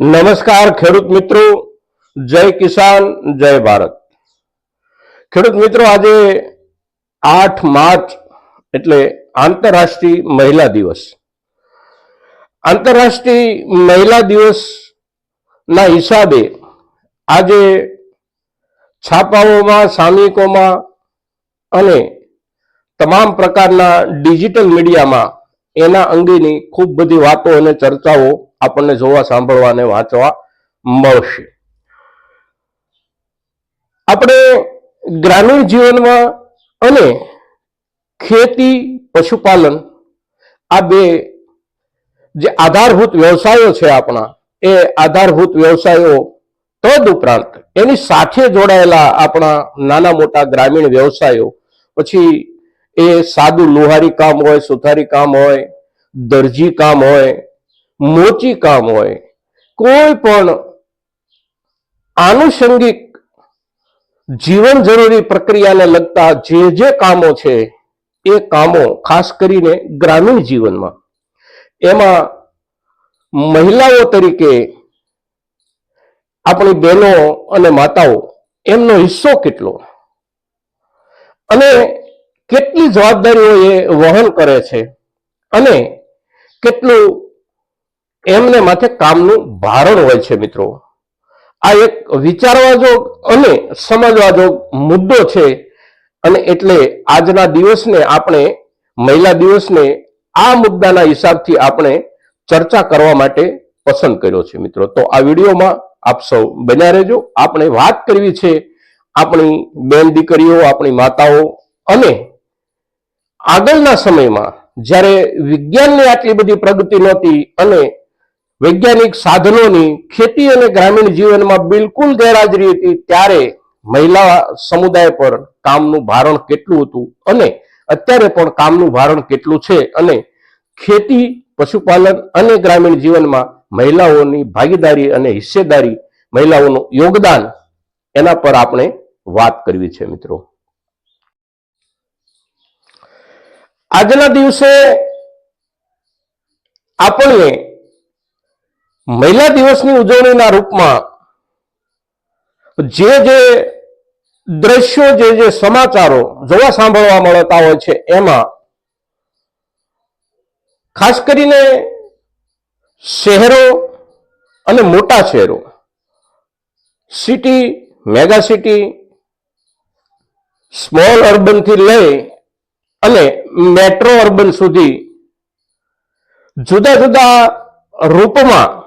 નમસ્કાર ખેડૂત મિત્રો, જય કિસાન, જય ભારત. ખેડૂત મિત્રો, આજે આઠ માર્ચ એટલે આંતરરાષ્ટ્રીય મહિલા દિવસ. આંતરરાષ્ટ્રીય મહિલા દિવસના હિસાબે આજે છાપાઓમાં સામયિકોમાં અને તમામ પ્રકારના ડિજિટલ મીડિયામાં એના અંગેની ખૂબ બધી વાતો અને ચર્ચાઓ આપણને જોવા, સાંભળવા અને વાંચવા મળશે. આપણે ગ્રામીણ જીવનમાં અને ખેતી, પશુપાલન આ બે જે આધારભૂત વ્યવસાયો છે આપણા, એ આધારભૂત વ્યવસાયો તદ ઉપરાંત એની સાથે જોડાયેલા આપણા નાના મોટા ગ્રામીણ વ્યવસાયો, પછી એ સાદું લુહારી કામ હોય, સુથારી કામ હોય, દરજી કામ હોય મોચી કામ હોય. કોઈ પણ આનુષંગિક જીવન જરૂરી પ્રક્રિયાને લગતા જે જે કામો છે, એ કામો ખાસ કરીને ગ્રામીણ જીવનમાં. એમાં મહિલાઓ તરીકે આપણી બહેનો અને માતાઓ એમનો હિસ્સો કેટલો? અને કેટલી જવાબદારીઓ એ વહન કરે છે? અને કેટલું એમને માથે કામનું ભારણ હોય છે મિત્રો. આ એક વિચારવા જોગ અને સમજવા જોગ મુદ્દો છે અને એટલે આજના દિવસને આપણે, મહિલા દિવસને આ મુદ્દાના હિસાબથી આપણે ચર્ચા કરવા માટે પસંદ કર્યો છે મિત્રો. તો આ વિડીયોમાં આપ સૌ બન્યા રહેજો. આપણે વાત કરવી છે આપણી બેન દીકરીઓ, આપણી માતાઓ અને આગળના સમયમાં જ્યારે વિજ્ઞાનની આટલી બધી પ્રગતિ નહોતી અને વૈજ્ઞાનિક સાધનોની ખેતી અને ગ્રામીણ જીવનમાં બિલકુલ ગેરહાજરી હતી ત્યારે મહિલા સમુદાય પર કામનું ભારણ કેટલું હતું અને અત્યારે પણ કામનું ભારણ કેટલું છે અને ખેતી, પશુપાલન અને ગ્રામીણ જીવનમાં મહિલાઓની ભાગીદારી અને હિસ્સેદારી, મહિલાઓનું યોગદાન, એના પર આપણે વાત કરવી છે મિત્રો. આજના દિવસે આપણે મહિલા દિવસની ઉજવણીના રૂપમાં જે જે દ્રશ્યો, જે જે સમાચારો જોવા સાંભળવા મળતા હોય છે, એમાં ખાસ કરીને શહેરો અને મોટા શહેરો સિટી મેગા સિટી સ્મોલ અર્બનથી લઈ અને મેટ્રો અર્બન સુધી જુદા જુદા રૂપમાં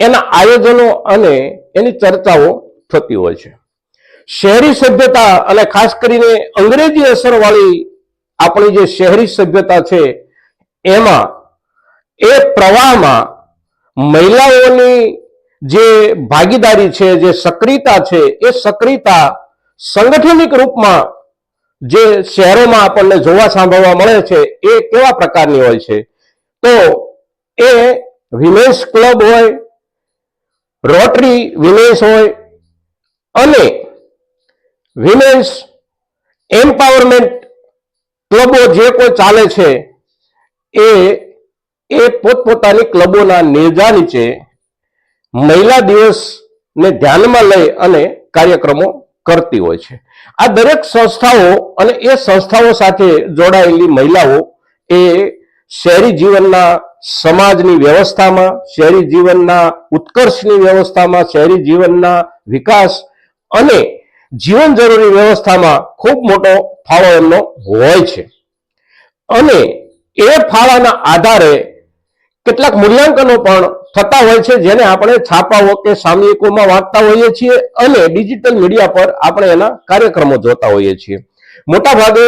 એના આયોજનો અને એની ચર્ચાઓ થતી હોય છે. શહેરી સભ્યતા અને ખાસ કરીને અંગ્રેજી અસરવાળી આપણી જે શહેરી સભ્યતા છે, એમાં એ પ્રવાહમાં મહિલાઓની જે ભાગીદારી છે, જે સક્રિયતા છે, એ સક્રિયતા સંગઠનિક રૂપમાં જે શહેરોમાં આપણને જોવા સાંભળવા મળે છે, એ કેવા પ્રકારની હોય છે? તો એ વિમેન્સ ક્લબ હોય રોટરી વિમેન્સ હોય અને વિમેન્સ એમ્પાવરમેન્ટ ક્લબો જે કોઈ ચાલે છે, એ એ પોતપોતાની ક્લબોના નેજા નીચે મહિલા દિવસને ધ્યાનમાં લઈ અને કાર્યક્રમો કરતી હોય છે. આ દરેક સંસ્થાઓ અને એ સંસ્થાઓ સાથે જોડાયેલી મહિલાઓ એ શહેરી જીવનના સમાજની વ્યવસ્થામાં, શહેરી જીવનના ઉત્કર્ષની વ્યવસ્થામાં, શહેરી જીવનના વિકાસ અને જીવન જરૂરી વ્યવસ્થામાં ખૂબ મોટો ફાળો એમનો હોય છે. અને એ ફાળાના આધારે કેટલાક મૂલ્યાંકનો પણ થતા હોય છે, જેને આપણે છાપાઓ કે સામયિકોમાં વાંચતા હોઈએ છીએ અને ડિજિટલ મીડિયા પર આપણે એના કાર્યક્રમો જોતા હોઈએ છીએ. મોટાભાગે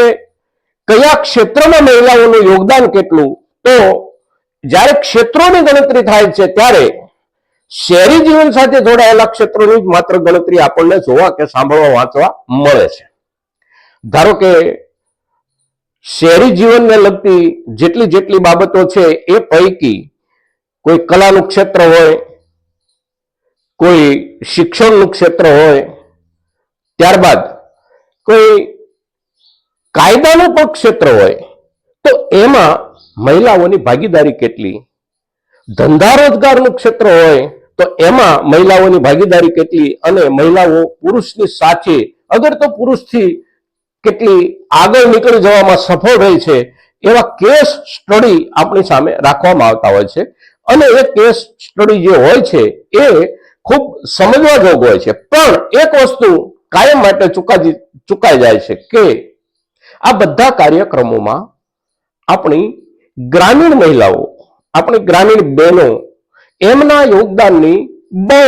કયા ક્ષેત્રમાં મહિલાઓનું યોગદાન કેટલું, તો જ્યારે ક્ષેત્રોની ગણતરી થાય છે ત્યારે શહેરી જીવન સાથે જોડાયેલા ક્ષેત્રોની જ માત્ર ગણતરી આપણને જોવા કે સાંભળવા, વાંચવા મળે છે. ધારો કે શહેરી જીવનને લગતી જેટલી જેટલી બાબતો છે એ પૈકી કોઈ કલાનું ક્ષેત્ર હોય, કોઈ શિક્ષણનું ક્ષેત્ર હોય, ત્યારબાદ કોઈ કાયદાનું પણ ક્ષેત્ર હોય, તો એમાં મહિલાઓની ભાગીદારી કેટલી? ધંધા રોજગારનું ક્ષેત્ર હોય તો એમાં મહિલાઓની ભાગીદારી કેટલી અને મહિલાઓ પુરુષની સાથે અગર તો પુરુષથી કેટલી આગળ નીકળી જવામાં સફળ રહી છે, એવા કેસ સ્ટડી આપણી સામે રાખવામાં આવતા હોય છે. અને એ કેસ સ્ટડી જે હોય છે, એ ખૂબ સમજવા જોગ હોય છે. પણ એક વસ્તુ કાયમ માટે ચુકાજી ચુકાઈ જાય છે કે આ બધા કાર્યક્રમોમાં આપણી ગ્રામીણ મહિલાઓ, આપણી ગ્રામીણ બહેનો, એમના યોગદાનની બહુ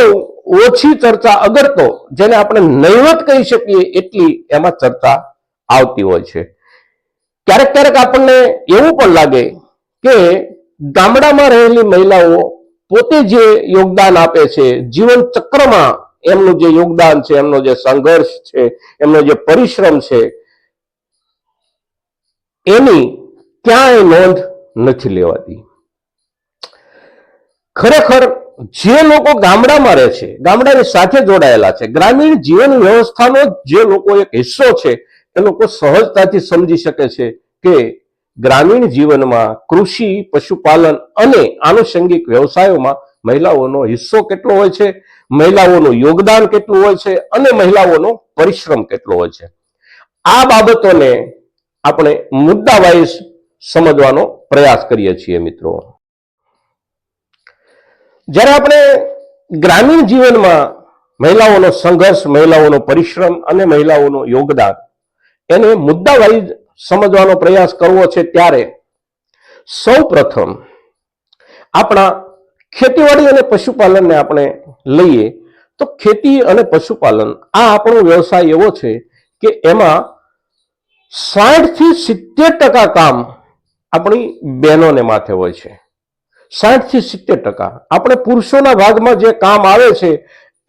ઓછી ચર્ચા અગર તો જેને આપણે નહીવત કહી શકીએ એટલી એમાં ચર્ચા આવતી હોય છે. ક્યારેક ક્યારેક આપણને એવું પણ લાગે કે ગામડામાં રહેલી મહિલાઓ પોતે જે યોગદાન આપે છે, જીવન ચક્રમાં એમનું જે યોગદાન છે, એમનો જે સંઘર્ષ છે, એમનો જે પરિશ્રમ છે, એની ક્યાંય નોંધ નથી લેવાતી. ખરેખર જે લોકો ગામડામાં રહે છે, ગામડાની સાથે જોડાયેલા છે, ગ્રામીણ જીવન વ્યવસ્થાનો જે લોકો એક હિસ્સો છે, એ લોકો સહજતાથી સમજી શકે છે કે ગ્રામીણ જીવનમાં કૃષિ, પશુપાલન અને આનુષંગિક વ્યવસાયોમાં મહિલાઓનો હિસ્સો કેટલો હોય છે, મહિલાઓનું યોગદાન કેટલું હોય છે અને મહિલાઓનો પરિશ્રમ કેટલો હોય છે. આ બાબતોને આપણે મુદ્દા વાઇઝ સમજવાનો પ્રયાસ કરીએ છીએ મિત્રો. જ્યારે આપણે ગ્રામીણ જીવનમાં મહિલાઓનો સંઘર્ષ, મહિલાઓનો પરિશ્રમ અને મહિલાઓનો યોગદાન એને મુદ્દા વાઇઝ સમજવાનો પ્રયાસ કરવો છે ત્યારે સૌ પ્રથમ આપણા ખેતીવાડી અને પશુપાલનને આપણે લઈએ તો ખેતી અને પશુપાલન આ આપણો વ્યવસાય એવો છે કે એમાં સાઠથી સિત્તેર ટકા કામ આપણી બહેનોને માથે હોય છે. સાઠથી સિત્તેર ટકા. આપણે પુરુષોના ભાગમાં જે કામ આવે છે,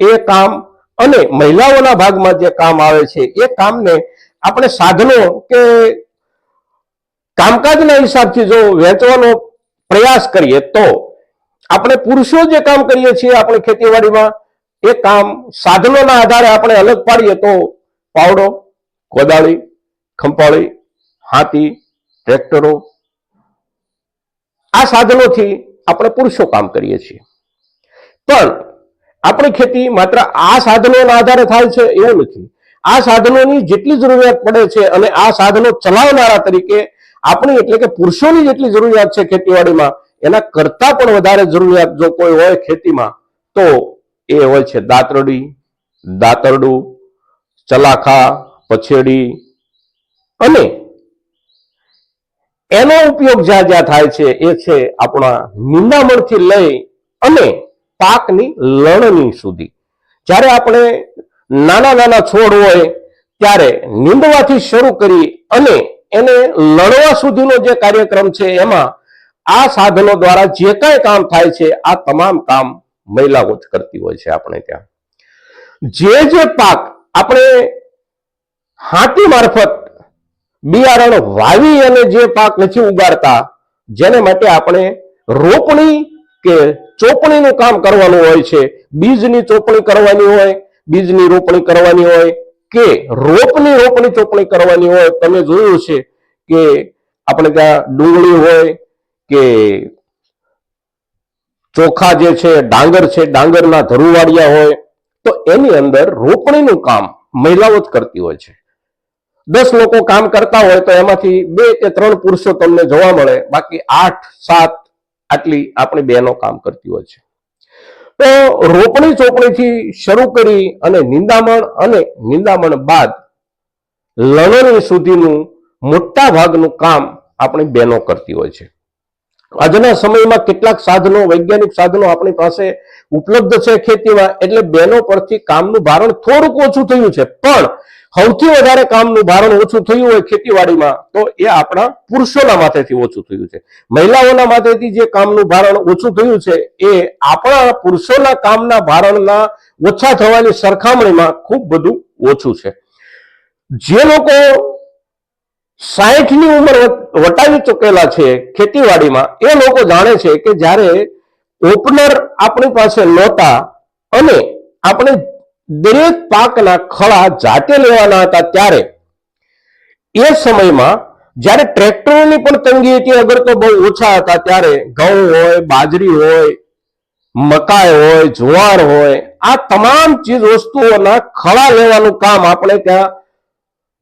એ કામ અને મહિલાઓના ભાગમાં જે કામ આવે છે, એ કામને આપણે સાધનો કે કામકાજના હિસાબથી જો વહેંચવાનો પ્રયાસ કરીએ તો આપણે પુરુષો જે કામ કરીએ છીએ આપણે ખેતીવાડીમાં, એ કામ સાધનોના આધારે આપણે અલગ પાડીએ તો પાવડો કોદાળી ખંપાળી, હાથી, ટ્રેક્ટરો આ સાધનોથી આપણે પુરુષો કામ કરીએ છીએ. પણ આપણી ખેતી માત્ર આ સાધનોના આધારે થાય છે એવું નથી. આ સાધનોની જેટલી જરૂરિયાત પડે છે અને આ સાધનો ચલાવનારા તરીકે આપણી એટલે કે પુરુષોની જેટલી જરૂરિયાત છે ખેતીવાડીમાં, એના કરતા પણ વધારે જરૂરિયાત જો કોઈ હોય ખેતીમાં, તો એ હોય છે દાંતરડી, દાંતરડું, ચલાખા, પછેડી અને એનો ઉપયોગ જ્યાં જ્યાં થાય છે એ છે આપણા નિંદામણથી લઈ અને પાકની લણણી સુધી. જ્યારે આપણે નાના નાના છોડ હોય, ત્યારે નીંદવાથી શરૂ કરી અને એને લણવા સુધીનો જે કાર્યક્રમ છે એમાં આ સાધનો દ્વારા જે કાંઈ કામ થાય છે, આ તમામ કામ મહિલાઓ જ કરતી હોય છે આપણે ત્યાં. જે જે પાક આપણે હાથી મારફત બિયારણ વાવી અને જે પાક નથી ઉગાડતા, જેને માટે આપણે રોપણી કે ચોપણીનું કામ કરવાનું હોય છે. બીજની ચોપણી કરવાની હોય, બીજની રોપણી કરવાની હોય કે રોપની રોપણી ચોપણી કરવાની હોય. તમે જોયું છે કે આપણે ત્યાં ડુંગળી હોય કે ચોખા જે છે, ડાંગર છે, ડાંગરના ધરુવાડિયા હોય, તો એની અંદર રોપણીનું કામ મહિલાઓ જ કરતી હોય છે. દસ લોકો કામ કરતા હોય તો એમાંથી બે કે ત્રણ પુરુષો તમને જોવા મળે. બાકી આઠ, સાત આટલી આપણી બહેનો કામ કરતી હોય છે. તો રોપણી ચોપણીથી શરૂ કરી અને નિંદામણ અને નિંદામણ બાદ લણણી સુધીનું મોટા ભાગનું કામ આપણી બહેનો કરતી હોય છે. આજના સમયમાં કેટલાક સાધનો, વૈજ્ઞાનિક સાધનો આપણી પાસે ઉપલબ્ધ છે ખેતીમાં, એટલે બહેનો પરથી કામનું ભારણ થોડુંક ઓછું થયું છે. પણ સૌથી વધારે કામનું ભારણ ઓછું થયું હોય ખેતીવાડીમાં, તો એ આપણા પુરુષોના માથેથી ઓછું થયું છે. મહિલાઓના માથેથી જે કામનું ભારણ ઓછું થયું છે, એ આપણા પુરુષોના કામના ભારણના ઓછા થવાની સરખામણીમાં ખૂબ બધું ઓછું છે. જે લોકો સાહીઠની ઉંમર વટાવી ચૂકેલા છે ખેતીવાડીમાં, એ લોકો જાણે છે કે જ્યારે ઓપનર આપણી પાસે નહોતા અને આપણે દરેક પાકના ખળા જાતે લેવાના હતા ત્યારે એ સમયમાં જ્યારે ટ્રેક્ટરોની પણ તંગી હતી, અગર તો બહુ ઓછા હતા ત્યારે ઘઉં હોય, બાજરી હોય, મકાઈ હોય, જુવાર હોય, આ તમામ ચીજ વસ્તુઓના ખળા લેવાનું કામ આપણે ત્યાં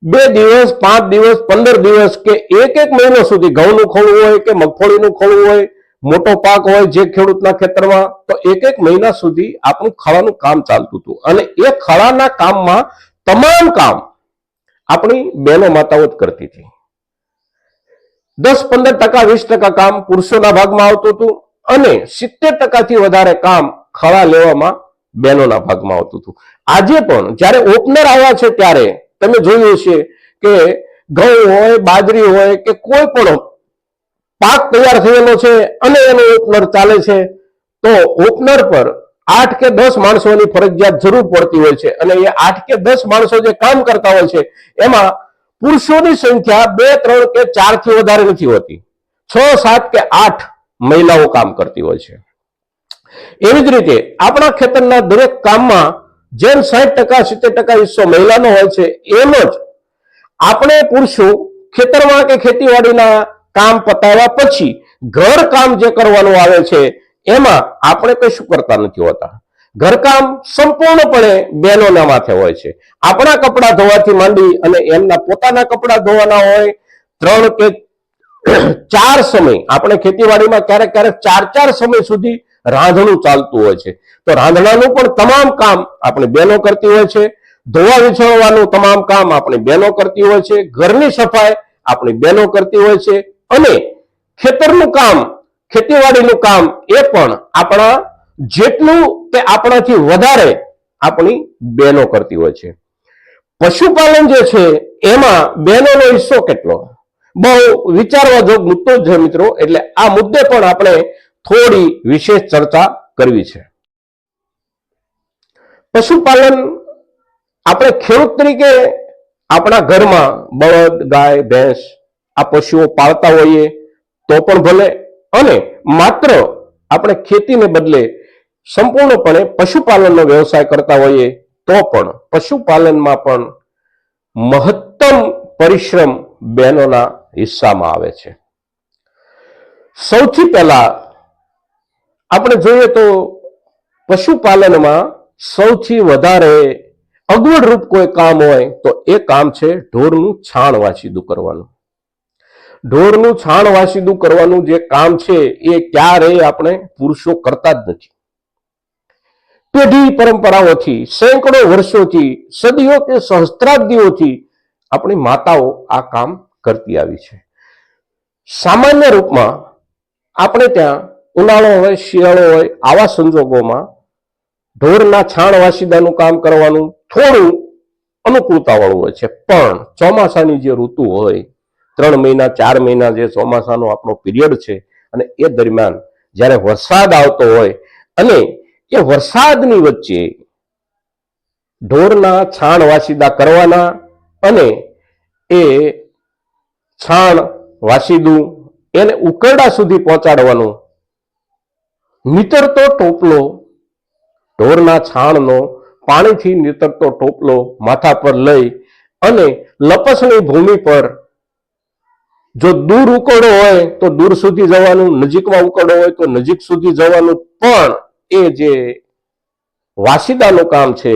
બે દિવસ, પાંચ દિવસ, પંદર દિવસ કે એક એક મહિનો સુધી ઘઉંનું ખોળવું હોય કે મગફળીનું ખોળવું હોય મોટો પાક હોય જે ખેડૂતના ખેતરમાં, તો એક એક મહિના સુધી આપણું ખળાનું કામ ચાલતું હતું. અને એ ખળાના કામમાં તમામ કામ આપણી બહેનો માતાઓ જ કરતી હતી. દસ પંદર ટકા, વીસ ટકા કામ પુરુષોના ભાગમાં આવતું હતું અને સિત્તેર ટકાથી વધારે કામ ખળા લેવામાં બહેનોના ભાગમાં આવતું હતું. આજે પણ જ્યારે ઓપનર આવ્યા છે ત્યારે તમે જોયું છે કે ઘઉં હોય, બાજરી હોય કે કોઈ પણ પાક તૈયાર થયેલો છે અને એનો ઓપનર ચાલે છે, તો ઓપનર પર આઠ કે દસ માણસોની ફરજિયાત જરૂર પડતી હોય છે અને એ આઠ કે દસ માણસો જે કામ કરતા હોય છે, એમાં પુરુષોની સંખ્યા બે, ત્રણ કે ચારથી વધારે નથી હોતી. છ, સાત કે આઠ મહિલાઓ કામ કરતી હોય છે. એવી જ રીતે આપણા ખેતરના દરેક કામમાં જેમ સાઠ ટકા, સિત્તેર ટકા હિસ્સો મહિલાનો હોય છે એમ જ આપણે પુરુષો ખેતરમાં કે ખેતીવાડીના કામ પતાવ્યા પછી ઘર કામ જે કરવાનું આવે છે, એમાં આપણે કશું કરતા નથી હોતા? ઘરકામ સંપૂર્ણપણે બહેનોના માથે હોય છે. આપણા કપડાં ધોવાથી માંડી અને એમના પોતાના કપડાં ધોવાના હોય, ત્રણ કે ચાર સમય, આપણે ખેતીવાડીમાં ક્યારેક ક્યારેક ચાર ચાર સમય સુધી રાંધણું ચાલતું હોય છે. તો રાંધણાનું પણ તમામ કામ આપણે બહેનો કરતી હોય છે. ધોવા વિછળવાનું તમામ કામ આપણી બહેનો કરતી હોય છે. ઘરની સફાઈ આપણી બહેનો કરતી હોય છે. અને ખેતરનું કામ, ખેતીવાડીનું કામ એ પણ આપણા જેટલું કે આપણાથી વધારે આપણી બહેનો કરતી હોય છે. પશુપાલન જે છે, એમાં બહેનોનો હિસ્સો કેટલો? બહુ વિચારવા જોગ મુદ્દો છે મિત્રો, એટલે આ મુદ્દે પણ આપણે થોડી વિશેષ ચર્ચા કરવી છે. પશુપાલન આપણે ખેડૂત તરીકે આપણા ઘરમાં બળદ, ગાય, ભેંસ આ પશુઓ પાળતા હોઈએ તો પણ ભલે અને માત્ર આપણે ખેતીને બદલે સંપૂર્ણપણે પશુપાલનનો વ્યવસાય કરતા હોઈએ તો પણ પશુપાલનમાં પણ મહત્તમ પરિશ્રમ બહેનોના હિસ્સામાં આવે છે. સૌથી પહેલા આપણે જોઈએ તો પશુપાલનમાં સૌથી વધારે અગવડરૂપ કોઈ કામ હોય તો એ કામ છે ઢોરનું છાણ વાસીદું કરવાનું. ઢોરનું છાણ વાસીદું કરવાનું જે કામ છે, એ ક્યારેય આપણે પુરુષો કરતા જ નથી. પેઢી પરંપરાઓથી, સેંકડો વર્ષોથી, સદીઓ કે સહસ્ત્રાબ્દીઓથી આપણી માતાઓ આ કામ કરતી આવી છે. સામાન્ય રૂપમાં આપણે ત્યાં ઉનાળો હોય, શિયાળો હોય, આવા સંજોગોમાં ઢોરના છાણ વાસીદાનું કામ કરવાનું થોડું અનુકૂળતા વાળું હોય છે. પણ ચોમાસાની જે ઋતુ હોય ત્રણ મહિના, ચાર મહિના જે ચોમાસાનો આપણો પીરિયડ છે અને એ દરમિયાન જ્યારે વરસાદ આવતો હોય અને એ વરસાદની વચ્ચે ઢોરના છાણ વાસીદા કરવાના અને એ છાણ વાસીદું એને ઉકરડા સુધી પહોંચાડવાનું. નીતરતો ટોપલો ઢોરના છાણનો પાણીથી નીતરતો ટોપલો માથા પર લઈ અને લપસણી ભૂમિ પર જો દૂર ઉકળો હોય તો દૂર સુધી જવાનું, નજીકમાં ઉકળો હોય તો નજીક સુધી જવાનું. પણ એ જે વાસીદાનું કામ છે,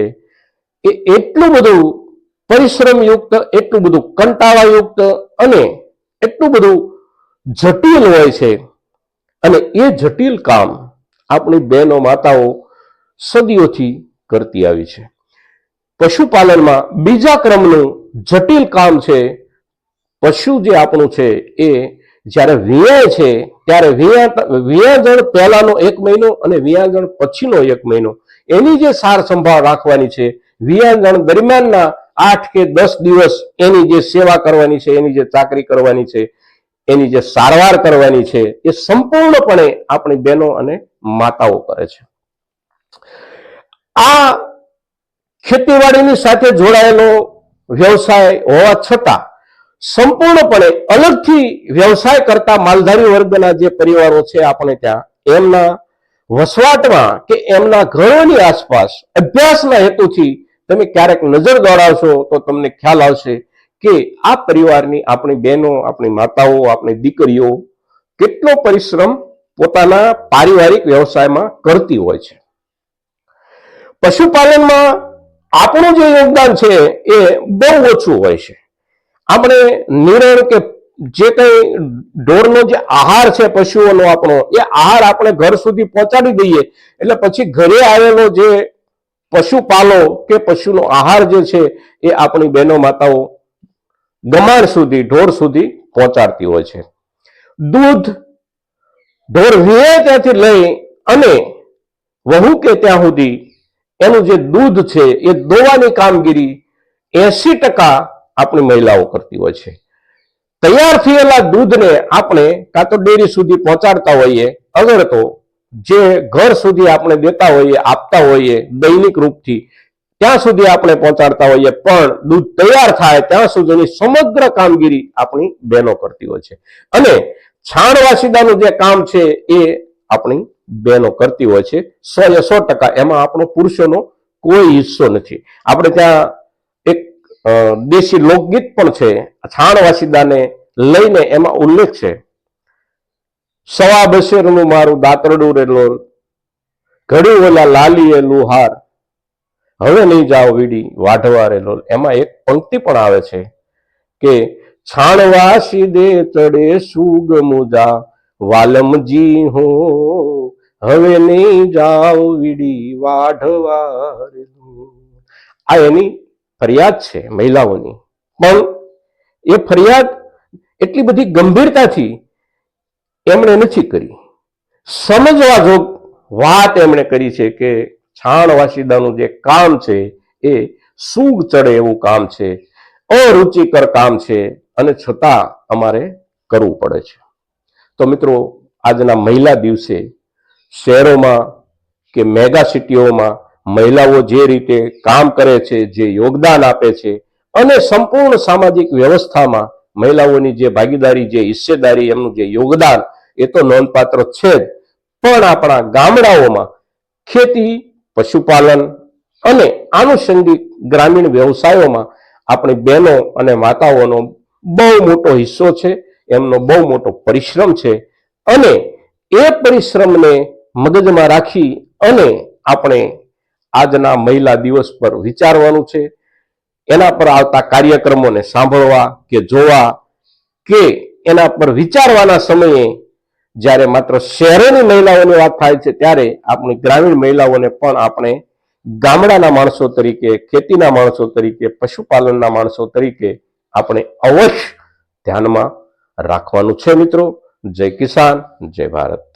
એ એટલું બધું પરિશ્રમયુક્ત, એટલું બધું કંટાળાયુક્ત અને એટલું બધું જટિલ હોય છે. અને એ જટિલ કામ આપણી બહેનો, માતાઓ સદીઓથી કરતી આવી છે. પશુપાલનમાં બીજા ક્રમનું જટિલ કામ છે પશુ જે આપણું છે એ જ્યારે વિયાય છે, ત્યારે વિયા વિયાજણ પહેલાનો એક મહિનો અને વિયાજણ પછીનો એક મહિનો. એની જે સાર સંભાળ રાખવાની છે વિયાજણ દરમિયાનના આઠ કે દસ દિવસ એની જે સેવા કરવાની છે, એની જે ચાકરી કરવાની છે, એની જે સારવાર કરવાની છે, એ સંપૂર્ણપણે આપણી બહેનો અને માતાઓ કરે છે. આ ખેતીવાડીની સાથે જોડાયેલો વ્યવસાય હોવા છતાં સંપૂર્ણપણે અલગથી વ્યવસાય કરતા માલધારી વર્ગના જે પરિવારો છે આપણે ત્યાં, એમના વસવાટમાં કે એમના ઘરોની આસપાસ અભ્યાસના હેતુથી તમે ક્યારેક નજર દોડાવશો તો તમને ખ્યાલ આવશે કે આ પરિવારની આપણી બહેનો, આપણી માતાઓ, આપણી દીકરીઓ કેટલો પરિશ્રમ પોતાના પારિવારિક વ્યવસાયમાં કરતી હોય છે. પશુપાલનમાં આપણું જે યોગદાન છે એ બહુ ઓછું હોય છે. આપણે નિરણ કે જે કંઈ ઢોરનો જે આહાર છે પશુઓનો આપણો, એ આહાર આપણે ઘર સુધી પહોંચાડી દઈએ. એટલે પછી ઘરે આવેલો જે પશુપાલો કે પશુનો આહાર જે છે, એ આપણી બહેનો માતાઓ ગમાણ સુધી, ઢોર સુધી પહોંચાડતી હોય છે. દૂધ ઢોર વીએ ત્યાંથી લઈ અને વહુ કે ત્યાં સુધી એનું જે દૂધ છે, એ દોવાની કામગીરી એસી ટકા આપણી મહિલાઓ કરતી હોય છે. તૈયાર થયેલા દૂધને આપણે કાં તો ડેરી સુધી પહોંચાડતા હોઈએ, અગર તો જે ઘર સુધી આપણે દેતા હોઈએ, આપતા હોઈએ દૈનિક રૂપથી, ત્યાં સુધી આપણે પહોંચાડતા હોઈએ, પણ દૂધ તૈયાર થાય ત્યાં સુધીની સમગ્ર કામગીરી આપણી બહેનો કરતી હોય છે. અને છાણ વાસીદાનું જે કામ છે એ આપણી બહેનો કરતી હોય છે. સો એ સો ટકા એમાં આપણો પુરુષોનો કોઈ હિસ્સો નથી. આપણે ત્યાં દેશી લોકગીત પણ છે. છાણ વાસીદાને લઈને એમાં ઉલ્લેખ છે. સવા બશેરનું મારું દાતરડું રે લોલ ઘડી ઓલા લાલીએ લુહાર, હવે નહીં જાઓ વીડી વાઢવા રે લોલ એમાં એક પંક્તિ પણ આવે છે કે છાણવાસી દે ચડે સુગ મુજા, વાલમજી હો, હવે નહીં જાઓ વીડી વાઢવા રે આ એની ફરિયાદ છે મહિલાઓની. પણ એ ફરિયાદ એટલી બધી ગંભીરતાથી એમણે નથી કરી. સમજવા જોગ વાત એમણે કરી છે કે છાણ વાસીદાનું જે કામ છે એ સૂગ ચડે એવું કામ છે, અરુચિકર કામ છે, અને છતાં અમારે કરવું પડે છે. તો મિત્રો, આજના મહિલા દિવસે શહેરોમાં કે મેગા સિટીઓમાં મહિલાઓ જે રીતે કામ કરે છે, જે યોગદાન આપે છે અને સંપૂર્ણ સામાજિક વ્યવસ્થામાં મહિલાઓની જે ભાગીદારી, જે હિસ્સેદારી, એમનું જે યોગદાન, એ તો નોંધપાત્ર છે જ. પણ આપણા ગામડાઓમાં ખેતી, પશુપાલન અને આનુષંગિક ગ્રામીણ વ્યવસાયોમાં આપણી બહેનો અને માતાઓનો બહુ મોટો હિસ્સો છે, એમનો બહુ મોટો પરિશ્રમ છે અને એ પરિશ્રમને મગજમાં રાખી અને આપણે આજના મહિલા દિવસ પર વિચારવાનું છે. એના પર આવતા કાર્યક્રમોને સાંભળવા કે જોવા કે એના પર વિચારવાના સમયે જ્યારે માત્ર શહેરોની મહિલાઓની વાત થાય છે ત્યારે આપણી ગ્રામીણ મહિલાઓને પણ આપણે ગામડાના માણસો તરીકે, ખેતીના માણસો તરીકે, પશુપાલનના માણસો તરીકે આપણે અવશ્ય ધ્યાનમાં રાખવાનું છે મિત્રો. જય કિસાન, જય ભારત.